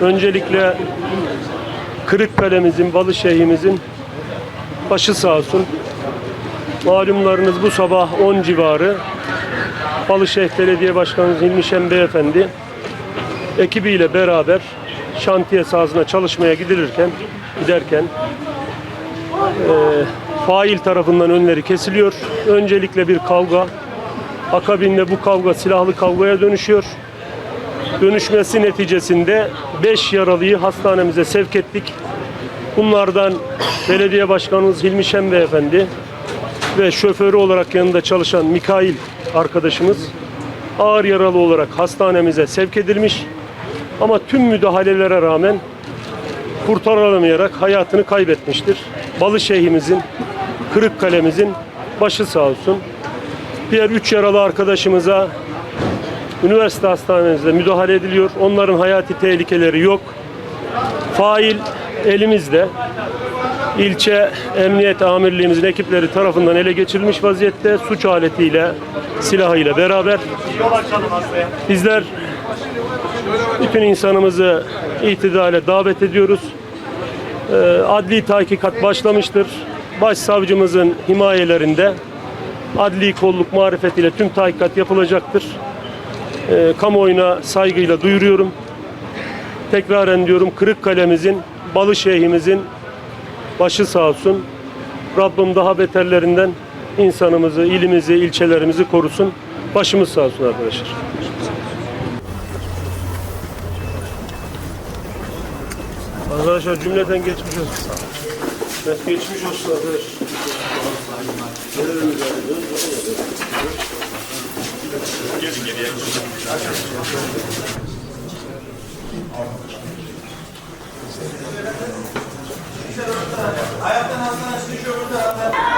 Öncelikle Kırıkkale'mizin, Balışehir'imizin başı sağ olsun. Malumlarınız bu sabah 10 civarı Balışehir Belediye Başkanımız Hilmi Şen Beyefendi ekibiyle beraber şantiye sahasına çalışmaya gidilirken giderken eee fail tarafından önleri kesiliyor. Öncelikle bir kavga. Akabinde bu kavga silahlı kavgaya dönüşüyor. Dönüşmesi neticesinde 5 yaralıyı hastanemize sevk ettik. Bunlardan belediye başkanımız Hilmi Şen Beyefendi ve şoförü olarak yanında çalışan Mikail arkadaşımız ağır yaralı olarak hastanemize sevk edilmiş. Ama tüm müdahalelere rağmen kurtarılamayarak hayatını kaybetmiştir. Balışehir'imizin, Kırıkkale'mizin başı sağ olsun. Diğer üç yaralı arkadaşımıza üniversite hastanemizde müdahale ediliyor. Onların hayati tehlikeleri yok. Fail elimizde. İlçe Emniyet Amirliğimizin ekipleri tarafından ele geçirilmiş vaziyette suç aletiyle, silahıyla beraber. Bizler bütün insanımızı itidale davet ediyoruz. Ee, Adli tahkikat başlamıştır. Başsavcımızın himayelerinde adli kolluk marifetiyle tüm tahkikat yapılacaktır. Ee, kamuoyuna saygıyla duyuruyorum. Tekraren diyorum Kırıkkale'mizin, Balışehir'imizin başı sağ olsun. Rabbim daha beterlerinden insanımızı, ilimizi, ilçelerimizi korusun. Başımız sağ olsun arkadaşlar. Arkadaşlar cümleten geçmiş olsun. Evet, geçmiş olsun arkadaşlar. Ayaktan hastanesi düşüyor burada.